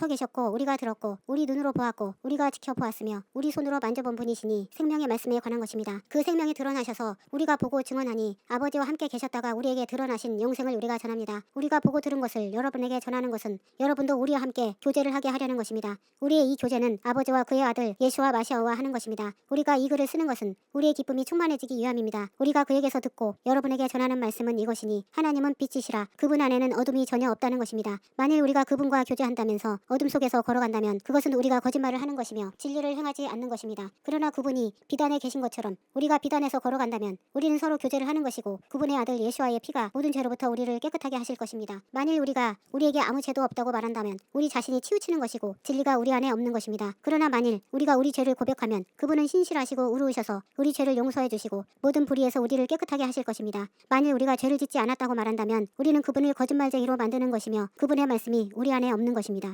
곁터 계셨고 우리가 들었고 우리 눈으로 보았고 우리가 지켜보았으며 우리 손으로 만져본 분이시니 생명의 말씀에 관한 것입니다. 그 생명이 드러나셔서 우리가 보고 증언하니 아버지와 함께 계셨다가 우리에게 드러나신 영생을 우리가 전합니다. 우리가 보고 들은 것을 여러분에게 전하는 것은 여러분도 우리와 함께 교제를 하게 하려는 것입니다. 우리의 이 교제는 아버지와 그의 아들 예수와 마시아와 하는 것입니다. 우리가 이 글을 쓰는 것은 우리의 기쁨이 충만해지기 위함입니다. 우리가 그에게서 듣고 여러분에게 전하는 말씀은 이것이니 하나님은 빛이시라 그분 안에는 어둠이 전혀 없다는 것입니다. 만일 우리가 그분과 교제한다면서 어둠 속에서 걸어간다면 그것은 우리가 거짓말을 하는 것이며 진리를 행하지 않는 것입니다. 그러나 그분이 비단에 계신 것처럼 우리가 비단에서 걸어간다면 우리는 서로 교제를 하는 것이고 그분의 아들 예수와의 피가 모든 죄로부터 우리를 깨끗하게 하실 것입니다. 만일 우리가 우리에게 아무 죄도 없다고 말한다면 우리 자신이 치우치는 것이고 진리가 우리 안에 없는 것입니다. 그러나 만일 우리가 우리 죄를 고백하면 그분은 신실하시고 의로우셔서 우리 죄를 용서해 주시고 모든 불의에서 우리를 깨끗하게 하실 것입니다. 만일 우리가 죄를 짓지 않았다고 말한다면 우리는 그분을 거짓말쟁이로 만드는 것이며 그분의 말씀이 우리 안에 없는 것입니다.